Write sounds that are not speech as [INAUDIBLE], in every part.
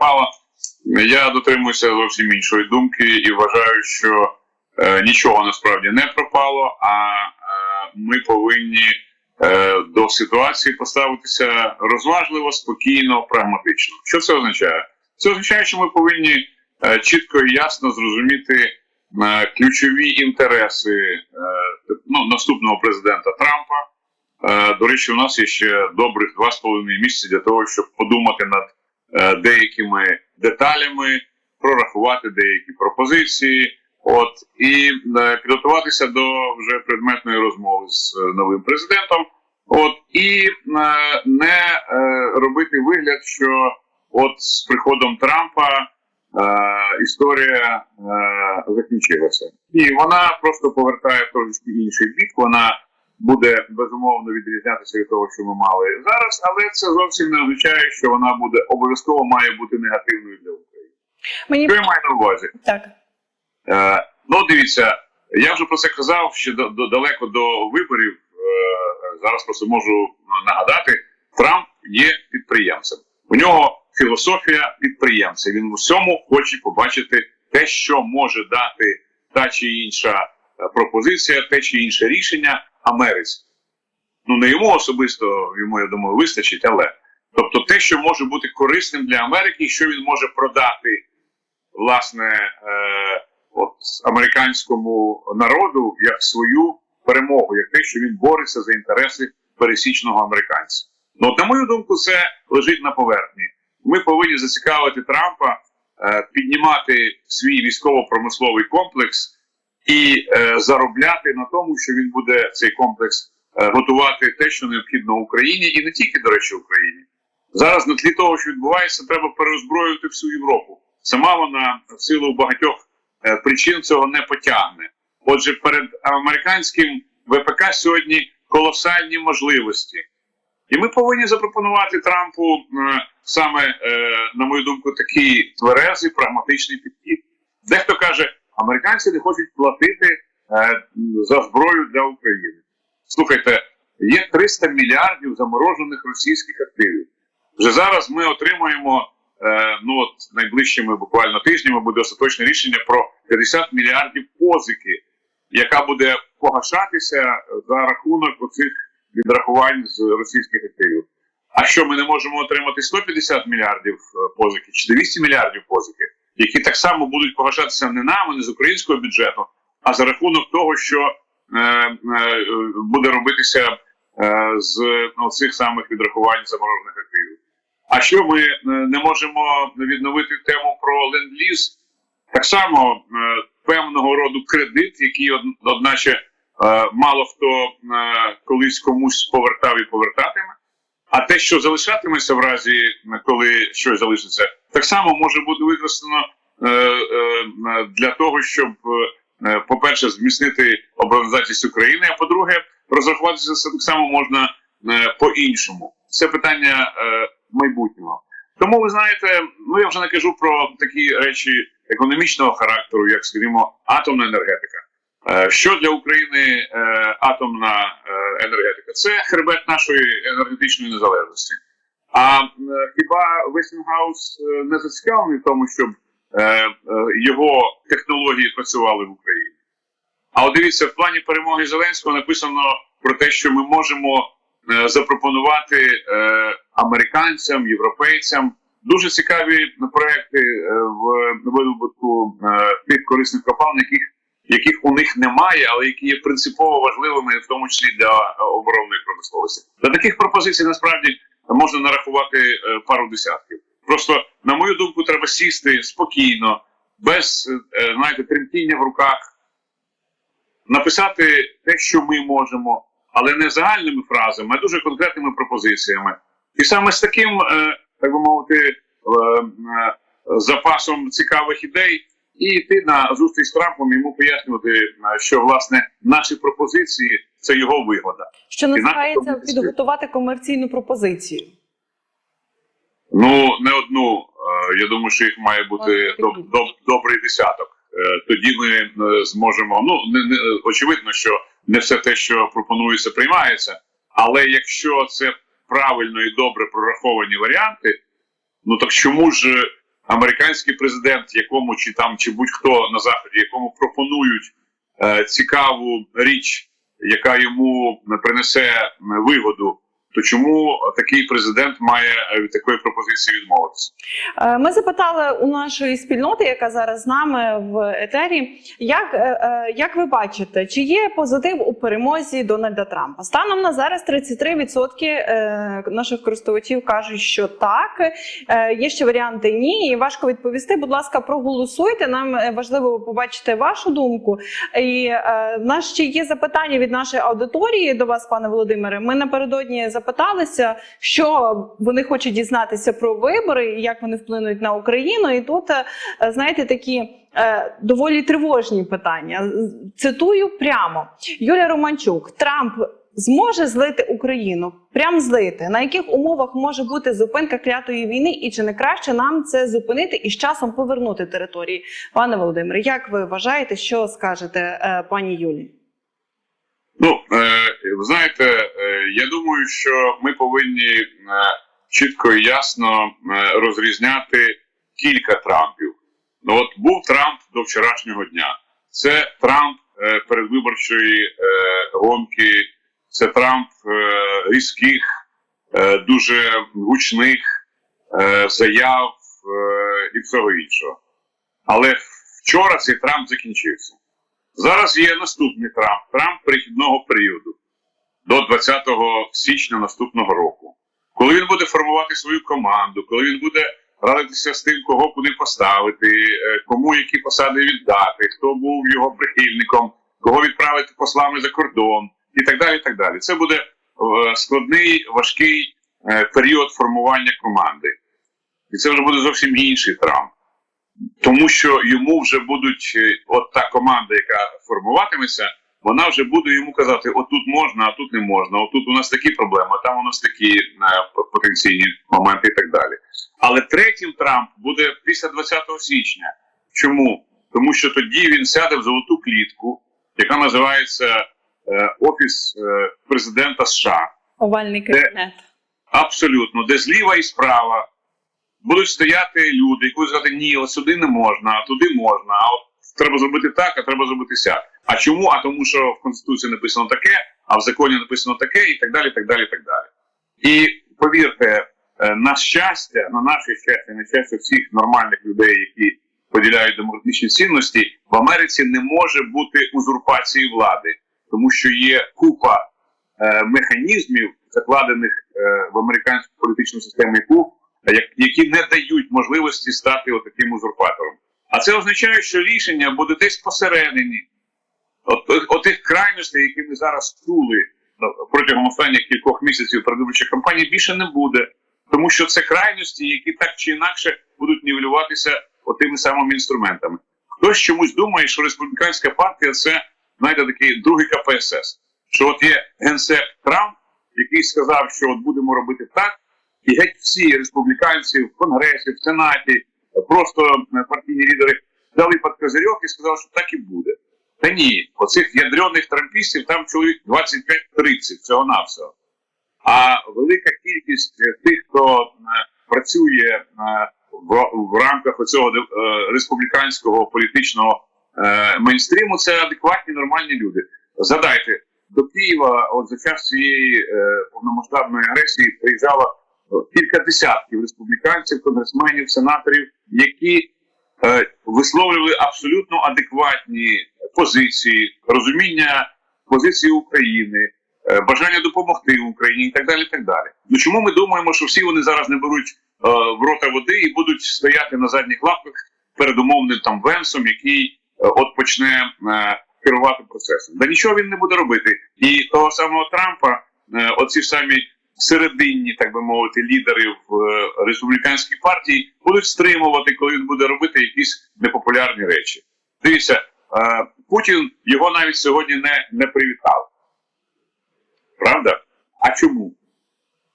пропало. Я дотримуюся зовсім іншої думки і вважаю, що е, нічого насправді не пропало, а е, ми повинні е, до ситуації поставитися розважливо, спокійно, прагматично. Що це означає? Це означає, що ми повинні е, чітко і ясно зрозуміти е, ключові інтереси е, ну, наступного президента Трампа. Е, До речі, у нас є ще добрих два з половиною місяці для того, щоб подумати над деякими деталями, прорахувати деякі пропозиції, от і е, підготуватися до вже предметної розмови з е, новим президентом. От і е, не е, робити вигляд, що от з приходом Трампа е, історія е, закінчилася, і вона просто повертає трошечки інший бік. Вона буде безумовно відрізнятися від того, що ми мали зараз, але це зовсім не означає, що вона буде обов'язково має бути негативною для України. Мені Що я маю на увазі? так. Е, ну, дивіться, я вже про це казав ще до, до далеко до виборів. Е, зараз просто можу нагадати: Трамп є підприємцем. У нього філософія підприємця. Він в усьому хоче побачити те, що може дати та чи інша е, пропозиція, те чи інше рішення Америці. Ну не йому особисто, йому я думаю, вистачить, але тобто те, що може бути корисним для Америки, що він може продати власне е, от американському народу як свою перемогу, як те, що він бореться за інтереси пересічного американця. Ну, на мою думку, це лежить на поверхні. Ми повинні зацікавити Трампа, е, піднімати свій військово-промисловий комплекс і е, заробляти на тому, що він буде цей комплекс е, готувати те, що необхідно Україні, і не тільки, до речі, Україні. Зараз на тлі того, що відбувається, треба переозброювати всю Європу. Сама вона в силу багатьох е, причин цього не потягне. Отже, перед американським ВПК сьогодні колосальні можливості. І ми повинні запропонувати Трампу е, саме, е, на мою думку, такий тверезий, прагматичний підхід. Дехто каже, американці не хочуть платити е, за зброю для України. Слухайте, є 300 мільярдів заморожених російських активів. Вже зараз ми отримуємо е, ну от найближчими буквально тижнями буде остаточне рішення про 50 мільярдів позики, яка буде погашатися за рахунок оцих відрахувань з російських активів. А що ми не можемо отримати 150 мільярдів е, позики чи 200 мільярдів позики, які так само будуть погашатися не нами, не з українського бюджету, а за рахунок того, що е, е, буде робитися е, з ну, цих самих відрахувань заморожених активів. А що ми е, не можемо відновити тему про ленд-ліз? Так само е, певного роду кредит, який од- одначе е, мало хто е, колись комусь повертав і повертатиме. А те, що залишатиметься в разі, коли щось залишиться, так само може бути використано е, е, для того, щоб, е, по-перше, зміцнити обороноздатність України, а по-друге, розрахуватися це так само можна по-іншому. Це питання майбутнього. Тому ви знаєте, ну я вже не кажу про такі речі економічного характеру, як, скажімо, атомна енергетика. Що для України атомна енергетика? Це хребет нашої енергетичної незалежності. А е, хіба Вестінгаус е, не зацікавлений в тому, щоб е, його технології працювали в Україні? А от дивіться, в плані перемоги Зеленського написано про те, що ми можемо запропонувати американцям, європейцям дуже цікаві проекти в видобутку тих корисних копалин, яких яких у них немає, але які є принципово важливими, в тому числі для оборонної промисловості. Для таких пропозицій насправді можна нарахувати е, пару десятків. Просто, на мою думку, треба сісти спокійно, без е, знаєте, тремтіння в руках, написати те, що ми можемо, але не загальними фразами, а дуже конкретними пропозиціями. І саме з таким, е, так би мовити, запасом цікавих ідей і йти на зустріч з Трампом, йому пояснювати, що власне наші пропозиції це його вигода. Що називається підготувати комерційну пропозицію. Ну не одну. Я думаю, що їх має бути доб, доб, добрий десяток. Е, Тоді ми е, зможемо. Ну не, не очевидно, що не все те, що пропонується, приймається. Але якщо це правильно і добре прораховані варіанти, ну так чому ж американський президент, якому чи там чи будь-хто на заході, якому пропонують е, цікаву річ, яка йому принесе вигоду, то чому такий президент має е, від такої пропозиції відмовитися? Е, Ми запитали у нашої спільноти, яка зараз з нами в етері, як, е, як ви бачите, чи є позитив у перемозі Дональда Трампа? Станом на зараз 33% е, наших користувачів кажуть, що так. Є ще варіанти ні. І важко відповісти. Будь ласка, проголосуйте. Нам важливо побачити вашу думку. І в нас ще є запитання від нашої аудиторії до вас, пане Володимире. Ми напередодні запиталися, що вони хочуть дізнатися про вибори і як вони вплинуть на Україну. І тут е, знаєте такі. е, Доволі тривожні питання. Цитую прямо Юлія Романчук: Трамп зможе злити Україну, прям злити. На яких умовах може бути зупинка клятої війни, і чи не краще нам це зупинити і з часом повернути території? Пане Володимире, як ви вважаєте, що скажете е, пані Юлі? Ну, е, ви знаєте, е, я думаю, що ми повинні е, чітко і ясно е, розрізняти кілька Трампів. Ну, от був Трамп до вчорашнього дня. Це Трамп е, передвиборчої е, гонки, це Трамп е, різких, е, дуже гучних е, заяв е, і всього іншого. Але вчора цей Трамп закінчився. Зараз є наступний Трамп, Трамп перехідного періоду до 20 січня наступного року. Коли він буде формувати свою команду, коли він буде радитися з тим, кого куди поставити, е, кому які посади віддати, хто був його прихильником, кого відправити послами за кордон і так далі. і так далі. Це буде е, складний, важкий е, період формування команди. І це вже буде зовсім інший Трамп тому що йому вже будуть е, от та команда, яка формуватиметься, вона вже буде йому казати: отут можна, а тут не можна. Отут у нас такі проблеми, а там у нас такі е, потенційні моменти і так далі. Але третім Трамп буде після 20 січня. Чому? Тому що тоді він сяде в золоту клітку, яка називається е, Офіс е, президента США. Овальний кабінет. Абсолютно, де зліва і справа будуть стояти люди, які будуть сказати, ні, от сюди не можна, а туди можна, а от треба зробити так, а треба зробити сяк. А чому? А тому, що в Конституції написано таке, а в законі написано таке, і так далі, так далі, і так далі. І повірте, е, на щастя, на наше щастя, на щастя всіх нормальних людей, які поділяють демократичні цінності, в Америці не може бути узурпації влади, тому що є купа е, механізмів, закладених е, в американську політичну систему, яку як- які не дають можливості стати отаким узурпатором. А це означає, що рішення буде десь посередині. От, от тих крайностей, які ми зараз чули ну, протягом останніх кількох місяців передвиборчих кампаній, більше не буде. Тому що це крайності, які так чи інакше будуть нівелюватися отими самими інструментами. Хтось чомусь думає, що республіканська партія це знаєте, такий другий КПСС. Що от є генсек Трамп, який сказав, що от будемо робити так, і геть всі республіканці в Конгресі, в Сенаті, просто е, партійні лідери дали під козирьок і сказали, що так і буде. Та ні, оцих ядрених трампістів там чоловік 25-30 всього навсього. А велика кількість е, тих, хто е, працює в, рамках оцього республіканського політичного мейнстріму, це адекватні нормальні люди. Згадайте, до Києва от за час цієї повномасштабної агресії приїжджало е, кілька десятків республіканців, конгресменів, сенаторів, які е, висловлювали абсолютно адекватні позиції, розуміння позиції України, е, бажання допомогти Україні і так далі. так далі. Ну чому ми думаємо, що всі вони зараз не беруть е, в рота води і будуть стояти на задніх лапках перед умовним там Венсом, який от почне керувати процесом? Да нічого він не буде робити. І того самого Трампа, оці самі серединні, так би мовити, лідери в е, республіканській партії будуть стримувати, коли він буде робити якісь непопулярні речі. Дивіться, е, Путін його навіть сьогодні не, не привітав. Правда? А чому?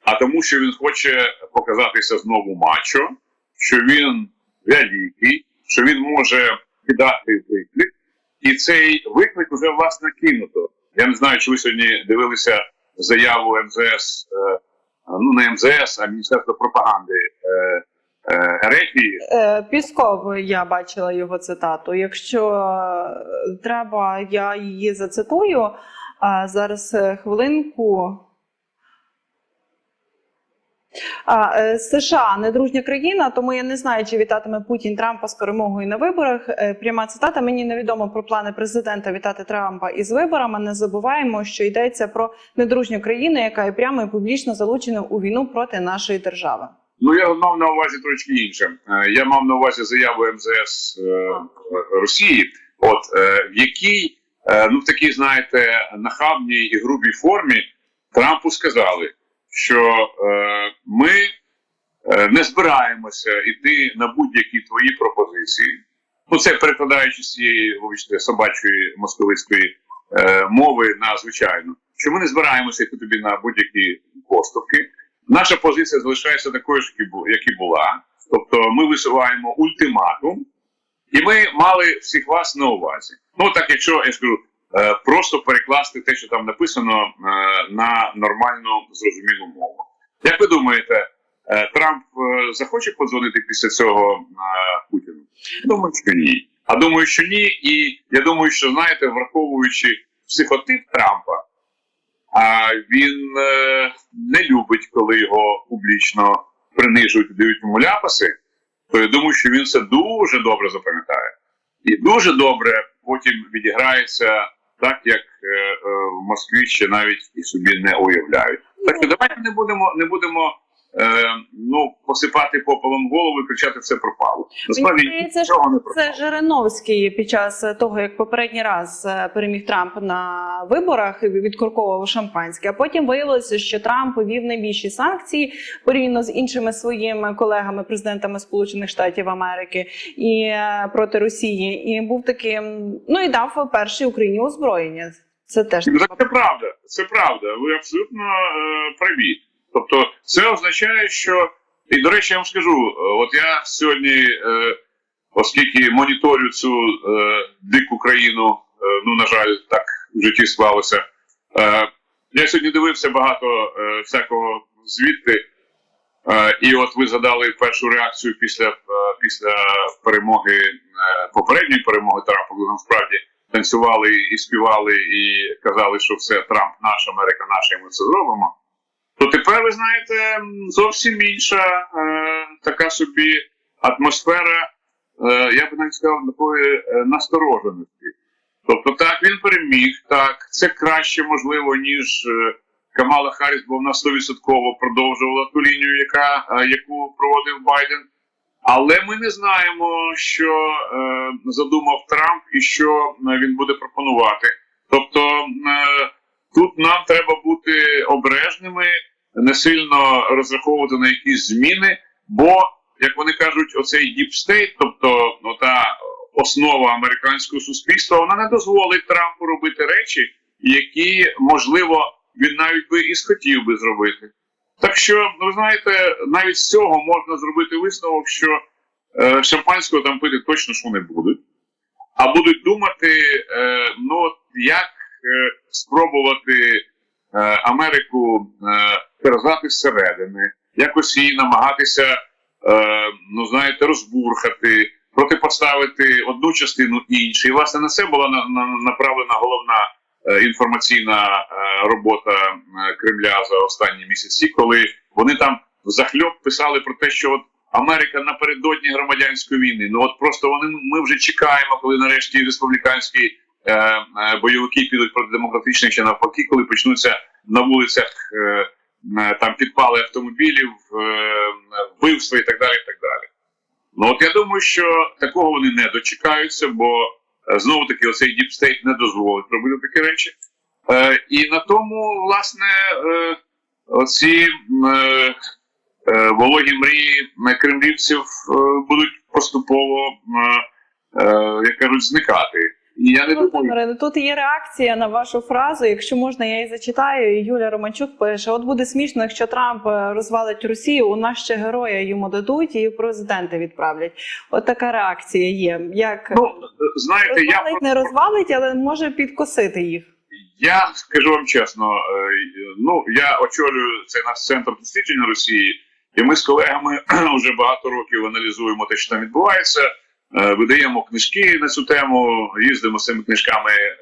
А тому, що він хоче показатися знову мачо, що він великий, що він може кидати виклик, і цей виклик вже власне кинуто. Я не знаю, чи ви сьогодні дивилися заяву МЗС, е, ну не МЗС, а Міністерство пропаганди е, е, Ерефії. Пісков, я бачила його цитату. Якщо треба, я її зацитую. А зараз хвилинку. Е, США недружня країна, тому я не знаю, чи вітатиме Путін Трампа з перемогою на виборах. Е, Пряма цитата. Мені невідомо про плани президента вітати Трампа із виборами. Не забуваємо, що йдеться про недружню країну, яка є прямо і публічно залучена у війну проти нашої держави. Ну я мав на увазі трошки інше. Е, Я мав на увазі заяву МЗС Росії, от в якій ну в такій, знаєте, нахабній і грубій формі Трампу сказали, що не збираємося йти на будь-які твої пропозиції. Ну, це перекладаючи з цієї вибачте, собачої московицької е, мови на звичайну, що ми не збираємося йти тобі на будь-які поступки. Наша позиція залишається такою ж, як і була. Тобто ми висуваємо ультиматум, і ми мали всіх вас на увазі. Ну так, якщо я скажу, е, просто перекласти те, що там написано, е, на нормальну зрозумілу мову. Як ви думаєте, Трамп е, захоче подзвонити після цього е, Путіну? Думаю, що ні. А думаю, що ні. І я думаю, що знаєте, враховуючи психотип Трампа, а він е, не любить, коли його публічно принижують і дають йому ляпаси, то я думаю, що він це дуже добре запам'ятає. І дуже добре потім відіграється так, як е, е, в Москві ще навіть і собі не уявляють. Так що давайте не будемо, не будемо е, ну, посипати попелом голову і кричати все пропало. Насправді Мені здається, нічого не Це. Жириновський під час того, як попередній раз е, переміг Трамп на виборах і відкурковував шампанське. А потім виявилося, що Трамп ввів найбільші санкції порівняно з іншими своїми колегами, президентами Сполучених Штатів Америки і е, проти Росії. І був таким, ну і дав першій Україні озброєння. Це теж Це правда, це правда. Ви абсолютно е, праві. Тобто, це означає, що і до речі, я вам скажу: е, от я сьогодні, е, оскільки моніторю цю е, дику країну, ну на жаль, так в житті склалося. Я сьогодні дивився багато всякого звідти. І от ви задали першу реакцію після, після перемоги, попередньої перемоги Трампа, коли насправді танцювали і співали, і казали, що все Трамп наш, Америка наша, і ми це зробимо. То тепер ви знаєте зовсім інша е, така собі атмосфера, е, я б навіть сказав, такої е, настороженості. Тобто, так, він переміг, так, це краще, можливо, ніж е, Камала Харріс, бо вона 100% продовжувала ту лінію, яка, е, яку проводив Байден. Але ми не знаємо, що е, задумав Трамп і що він буде пропонувати. Тобто е, тут нам треба бути обережними, не сильно розраховувати на якісь зміни, бо, як вони кажуть, оцей діпстейт, тобто ну, та основа американського суспільства, вона не дозволить Трампу робити речі, які можливо він навіть би і схотів би зробити. Так що, ви знаєте, навіть з цього можна зробити висновок, що е, шампанського там пити точно що не будуть, а будуть думати, е, ну як спробувати е, Америку е, терзати зсередини, якось її намагатися, е, ну знаєте, розбурхати, протипоставити одну частину іншій. І, власне, на це була на, на, направлена головна е, інформаційна е, робота е, Кремля за останні місяці, коли вони там захльоп писали про те, що от Америка напередодні громадянської війни. Ну от просто вони ми вже чекаємо, коли нарешті республіканські е, е, бойовики підуть проти демократичних чи навпаки, коли почнуться на вулицях е, е, там підпали автомобілів, е, вбивства і так далі. і так далі. Ну от я думаю, що такого вони не дочекаються, бо е, знову таки оцей діпстейт не дозволить робити такі речі. Е, і на тому, власне, е, оці е, е, вологі мрії е, кремлівців е, будуть поступово, е, е, як кажуть, зникати. І я не думаю, Володимире, тут є реакція на вашу фразу. Якщо можна, я її зачитаю. І Юля Романчук пише: От буде смішно, якщо Трамп е, розвалить Росію, у нас ще героя йому дадуть і в президенти відправлять. От така реакція є. Як ну знаєте, я не розвалить, але може підкосити їх. Я скажу вам чесно, е, ну я очолюю цей наш центр дослідження Росії, І ми з колегами [CLEARS THROAT] вже багато років аналізуємо те, що там відбувається. Е, Видаємо книжки на цю тему, їздимо з цими книжками, е,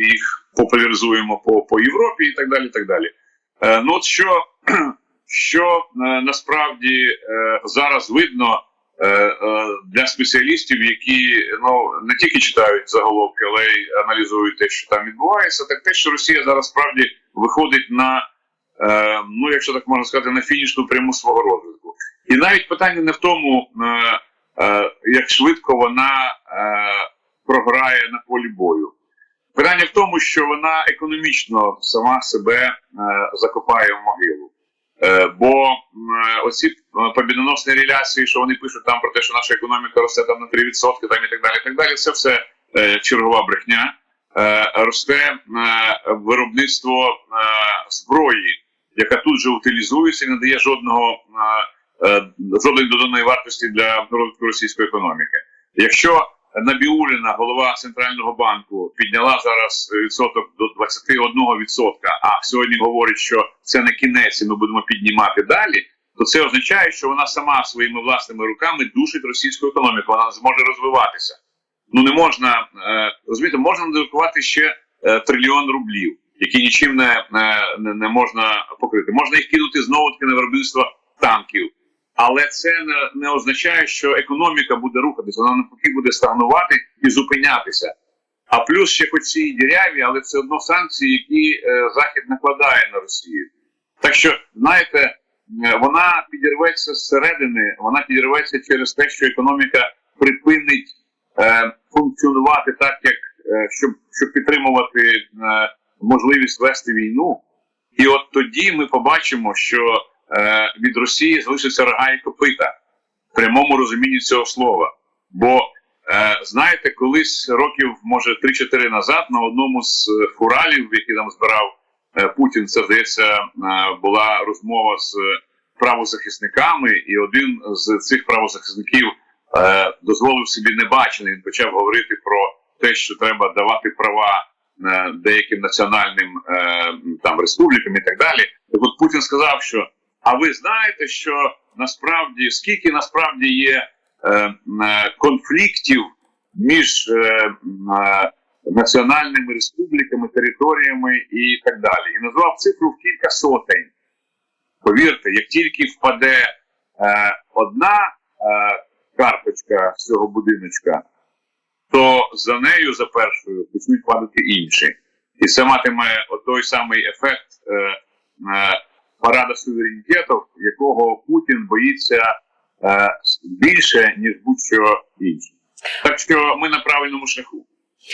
їх популяризуємо по, по Європі і так далі. Так далі. Е, Ну, от що, [CLEARS THROAT] що насправді зараз видно для спеціалістів, які ну не тільки читають заголовки, але й аналізують те, що там відбувається, так те, що Росія зараз справді виходить на ну, якщо так можна сказати, на фінішну пряму свого розвитку. І навіть питання не в тому, як швидко вона е, програє на полі бою. Питання в тому, що вона економічно сама себе е, закопає в могилу. Е, бо е, оці е, побідоносні реляції, що вони пишуть там про те, що наша економіка росте там на 3%, там і так далі, і так далі, це все е, чергова брехня. Е, росте е, виробництво е, зброї, яка тут же утилізується і не дає жодного е, е, жодної доданої вартості для розвитку російської економіки. Якщо Набіуліна, голова центрального банку, підняла зараз відсоток до 21%, а сьогодні говорить, що це не кінець, і ми будемо піднімати далі. То це означає, що вона сама своїми власними руками душить російську економіку. Вона зможе розвиватися. Ну не можна е, розумієте, можна надрукувати ще е, трильйон рублів, які нічим не, е, не, не можна покрити. Можна їх кинути знову таки на виробництво танків. Але це не, означає, що економіка буде рухатися, вона навпаки буде стагнувати і зупинятися. А плюс ще хоч ці діряві, але все одно санкції, які е, Захід накладає на Росію. Так що, знаєте, вона підірветься зсередини, вона підірветься через те, що економіка припинить е, функціонувати так, як е, щоб, щоб підтримувати е, можливість вести війну. І от тоді ми побачимо, що від Росії залишиться рога і копита в прямому розумінні цього слова. Бо е, знаєте, колись років, може, 3-4 назад на одному з е, фуралів, які там збирав е, Путін, це здається, е, була розмова з правозахисниками, і один з цих правозахисників е, дозволив собі небачений. Він почав говорити про те, що треба давати права е, деяким національним е, там республікам і так далі. Так от Путін сказав, що а ви знаєте, що насправді скільки насправді є е, е, конфліктів між е, е, національними республіками, територіями і так далі, і назвав цифру в кілька сотень. Повірте, як тільки впаде е, одна е, карточка з цього будиночка, то за нею, за першою, почнуть падати інші. І це матиме той самий ефект е, е, парада суверенітетів, якого Путін боїться е, більше, ніж будь-що інше. Так що ми на правильному шляху.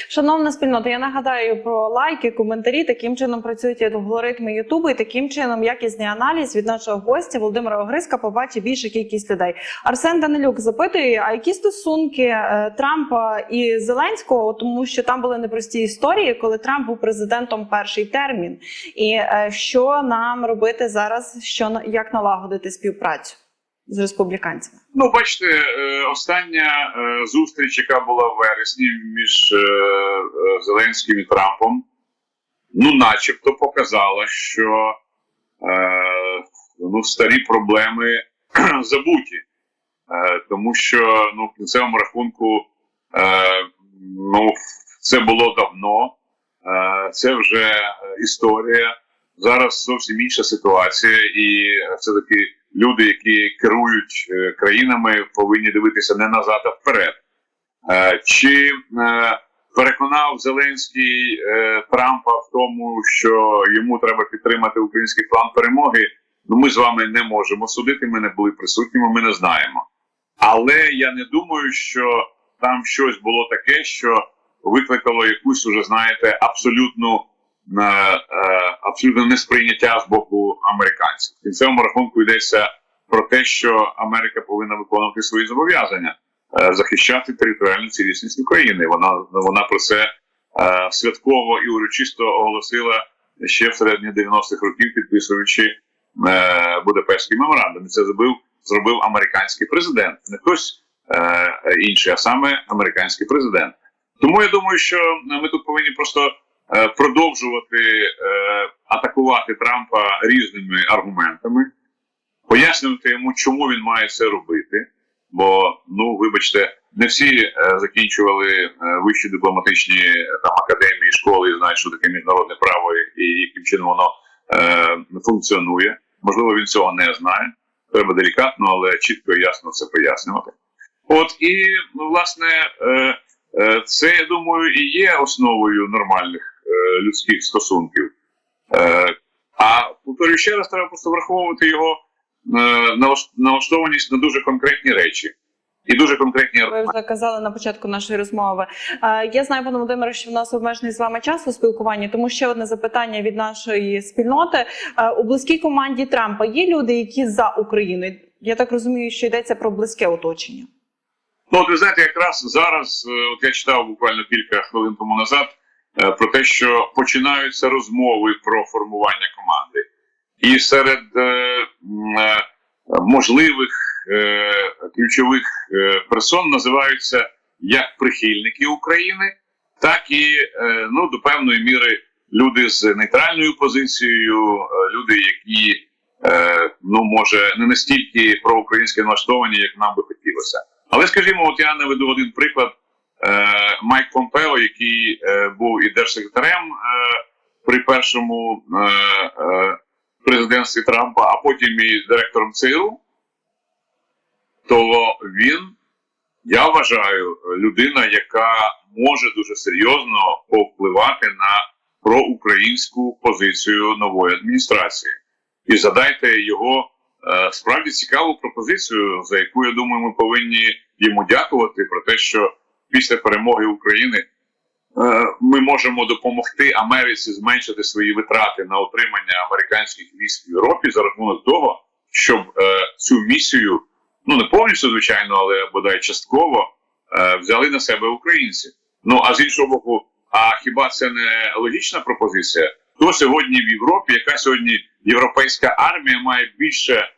Шановна спільнота, я нагадаю про лайки, коментарі. Таким чином працюють алгоритми Ютубу, і таким чином якісний аналіз від нашого гостя Володимира Огриска побачить більша кількість людей. Арсен Данилюк запитує: а які стосунки е, Трампа і Зеленського, тому що там були непрості історії, коли Трамп був президентом перший термін, і е, що нам робити зараз? Що як налагодити співпрацю з республіканцями? Ну, бачите, е, остання е, зустріч, яка була в вересні між е, Зеленським і Трампом, ну, начебто показала, що ну, старі проблеми [CLEARS THROAT] забуті. Тому що ну, в кінцевому рахунку ну, це було давно, це вже історія. Зараз зовсім інша ситуація, і все таки люди, які керують е, країнами, повинні дивитися не назад, а вперед. Е, Чи е, переконав Зеленський Трампа в тому, що йому треба підтримати український план перемоги? Ну, ми з вами не можемо судити. Ми не були присутніми, ми не знаємо. Але я не думаю, що там щось було таке, що викликало якусь уже, знаєте, абсолютну абсолютно несприйняття з боку американців. В кінцевому рахунку йдеться про те, що Америка повинна виконувати свої зобов'язання, е, захищати територіальну цілісність України. Вона вона про це е, святково і урочисто оголосила ще в середині 90-х років, підписуючи е, Будапештський меморандум. Це зробив зробив американський президент, не хтось е, інший, а саме американський президент. Тому я думаю, що ми тут повинні просто е, продовжувати е, атакувати Трампа різними аргументами. пояснювати йому, чому він має це робити. Бо, ну, вибачте, не всі е, закінчували е, вищі дипломатичні е, там академії, школи і знають, що таке міжнародне право і, яким чином воно е, функціонує. Можливо, він цього не знає. Треба делікатно, але чітко і ясно це пояснювати. От і ну, власне, е, е, це я думаю і є основою нормальних е, людських стосунків. Е, а повторюю ще раз, треба просто враховувати його е, налаштованість на дуже конкретні речі і дуже конкретні Ви вже казали на початку нашої розмови. Е, Я знаю, пане Володимире, що в нас обмежений з вами час у спілкуванні, тому ще одне запитання від нашої спільноти. Е, У близькій команді Трампа є люди, які за Україну. Я так розумію, що йдеться про близьке оточення. Ну, от ви знаєте, якраз зараз, е, от я читав буквально кілька хвилин тому назад е, про те, що починаються розмови про формування команди. І серед е, е, можливих е, ключових е, персон називаються як прихильники України, так і е, ну, до певної міри люди з нейтральною позицією, е, люди, які е, ну, може не настільки проукраїнськи налаштовані, як нам би хотілося. Але скажімо, от я наведу один приклад. Е, Майк Помпео, який е, був і держсекретарем е, при першому президентстві Трампа, а потім і директором ЦРУ, то він, я вважаю, людина, яка може дуже серйозно повпливати на проукраїнську позицію нової адміністрації. І задайте його справді цікаву пропозицію, за яку я думаю, ми повинні йому дякувати про те, що після перемоги України е, ми можемо допомогти Америці зменшити свої витрати на отримання американських військ в Європі за рахунок того, щоб е, цю місію, ну не повністю звичайно, але бодай частково е, взяли на себе українці. Ну а з іншого боку, а хіба це не логічна пропозиція? Хто сьогодні в Європі, яка сьогодні європейська армія має більше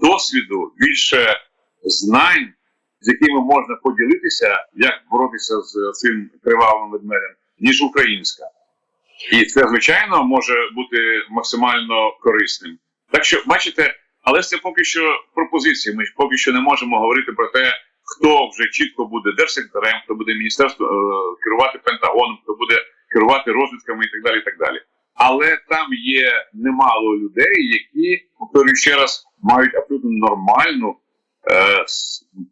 досвіду, більше знань, з якими можна поділитися, як боротися з цим кривавим ведмедем, ніж українська. І це, звичайно, може бути максимально корисним. Так що, бачите, але це поки що пропозиції. Ми поки що не можемо говорити про те, хто вже чітко буде держсекретарем, хто буде міністерство е, керувати Пентагоном, хто буде керувати розвідками і так далі. і так далі. Але там є немало людей, які, повторюю ще раз, мають абсолютно нормальну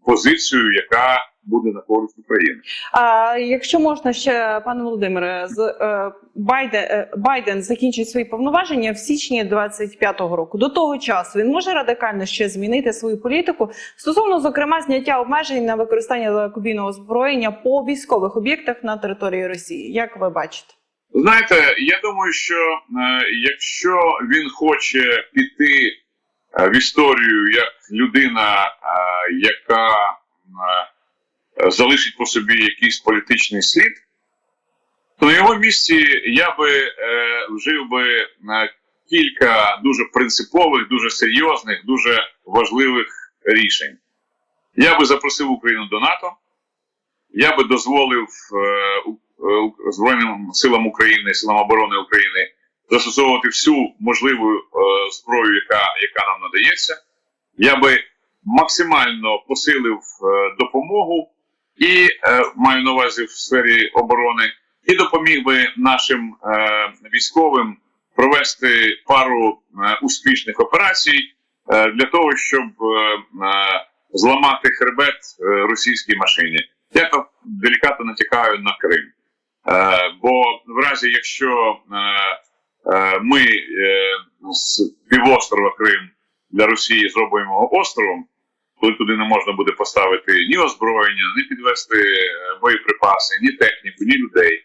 позицію, яка буде на користь України. А якщо можна ще, пане Володимире, з е, Байден, е, Байден закінчить свої повноваження в січні 25-го року. До того часу він може радикально ще змінити свою політику стосовно, зокрема, зняття обмежень на використання далекобійного озброєння по військових об'єктах на території Росії. Як ви бачите? Знаєте, я думаю, що е, якщо він хоче піти е, в історію як людина, е, яка е, залишить по собі якийсь політичний слід, то на його місці я би е, вжив би е, кілька дуже принципових, дуже серйозних, дуже важливих рішень. Я би запросив Україну до НАТО. Я би дозволив е, е, Збройним силам України, силам оборони України застосовувати всю можливу е, зброю, яка, яка нам надається. Я би максимально посилив е, допомогу і е, маю на увазі в сфері оборони, і допоміг би нашим е, військовим провести пару е, успішних операцій е, для того, щоб е, е, зламати хребет е, російській машині. Я так делікатно натякаю на Крим. Е, бо в разі, якщо е, ми е, з півострова Крим для Росії зробимо островом, коли туди не можна буде поставити ні озброєння, ні підвести е, боєприпаси, ні техніку, ні людей,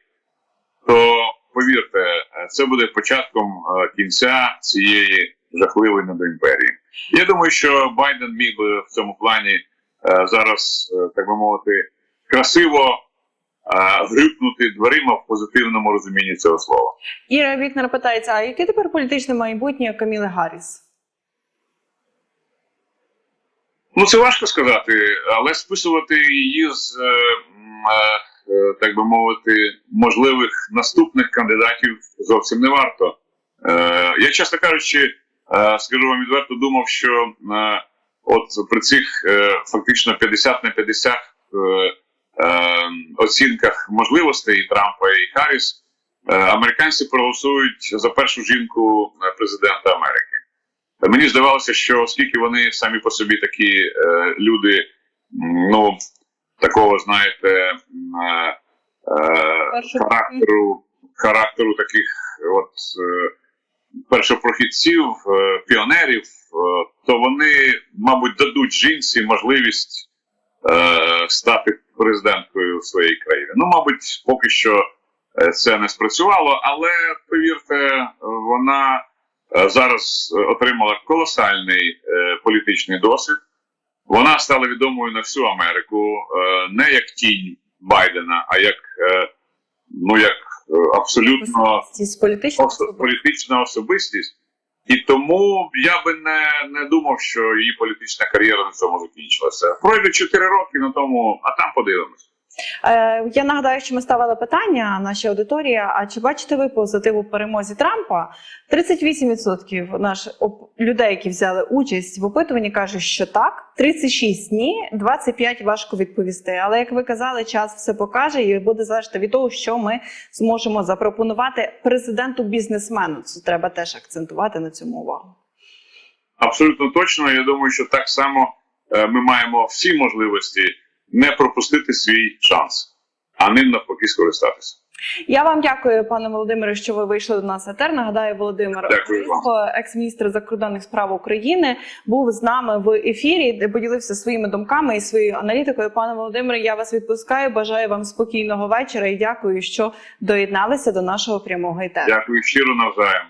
то повірте, е, це буде початком е, кінця цієї жахливої недоімперії. Я думаю, що Байден міг би в цьому плані е, зараз, е, так би мовити, красиво е, грюкнути дверима в позитивному розумінні цього слова. Іра Вікнер питається: а яке тепер політичне майбутнє Каміли Гарріс? Ну, це важко сказати, але списувати її з, е, е, так би мовити, можливих наступних кандидатів зовсім не варто. Е, Я, чесно кажучи, скажу вам відверто, думав, що от при цих фактично 50 на 50 е, е, оцінках можливостей Трампа і Харріс, е, американці проголосують за першу жінку е, президента Америки. Мені здавалося, що оскільки вони самі по собі такі е, люди, ну такого, знаєте, е, е, характеру, характеру таких от е, першопрохідців, е, піонерів, е, то вони, мабуть, дадуть жінці можливість е, стати президенткою своєї країни. Ну, мабуть, поки що е, це не спрацювало, але повірте, вона е, зараз е, отримала колосальний е, політичний досвід. Вона стала відомою на всю Америку е, не як тінь Байдена, а як, е, ну, як е, абсолютно Особистість, політична особистість. І тому я би не, не думав, що її політична кар'єра на цьому закінчилася. Пройде 4 роки на тому, а там подивимось. Е, Я нагадаю, що ми ставили питання нашій аудиторії. А чи бачите ви позитив у перемозі Трампа? 38% наш людей, які взяли участь в опитуванні, кажуть, що так. 36 – ні, 25 – важко відповісти. Але як ви казали, час все покаже і буде залежати від того, що ми зможемо запропонувати президенту бізнесмену. Це треба теж акцентувати на цьому увагу. Абсолютно точно. Я думаю, що так само е, ми маємо всі можливості не пропустити свій шанс, а ним навпаки скористатися. Я вам дякую, пане Володимире, що ви вийшли до нас в етер. Нагадаю, Володимир екс-міністр закордонних справ України, був з нами в ефірі, де поділився своїми думками і своєю аналітикою. Пане Володимире, я вас відпускаю. Бажаю вам спокійного вечора і дякую, що доєдналися до нашого прямого етеру. Дякую щиро навзаєм.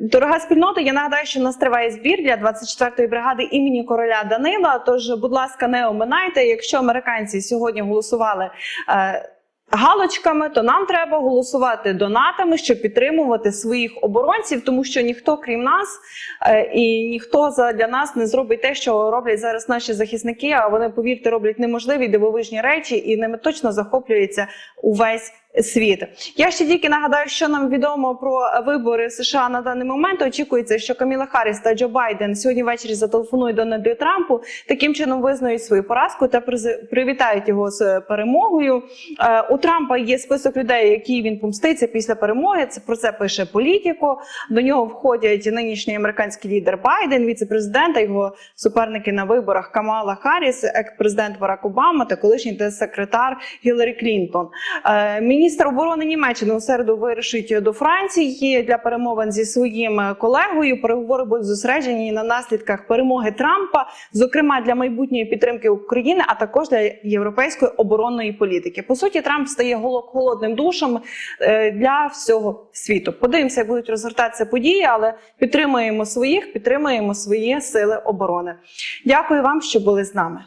Дорога спільнота, я нагадаю, що в нас триває збір для 24-ї бригади імені короля Данила. Тож, будь ласка, не оминайте. Якщо американці сьогодні голосували. е, Галочками, то нам треба голосувати донатами, щоб підтримувати своїх оборонців, тому що ніхто крім нас е, і ніхто для нас не зробить те, що роблять зараз наші захисники. А вони, повірте, роблять неможливі дивовижні речі, і ними точно захоплюється увесь світ. Я ще тільки нагадаю, що нам відомо про вибори США на даний момент. Очікується, що Каміла Харріс та Джо Байден сьогодні ввечері зателефонують Дональду Трампу. Таким чином визнають свою поразку та привітають його з перемогою. Е, У Трампа є список людей, які він помститься після перемоги. Це про це пише політико. До нього входять нинішній американський лідер Байден, віце-президент, та його суперники на виборах Камала Харріс, екс-президент Барак Обама та колишній секретар Гіларі Клінтон. Міністр оборони Німеччини у середу вирішить до Франції для перемовин зі своїм колегою. Переговори будуть зосереджені на наслідках перемоги Трампа, зокрема для майбутньої підтримки України, а також для європейської оборонної політики. По суті, Трамп стає холодним душем е, для всього світу. Подивимося, як будуть розгортатися події, але підтримуємо своїх, підтримуємо свої сили оборони. Дякую вам, що були з нами.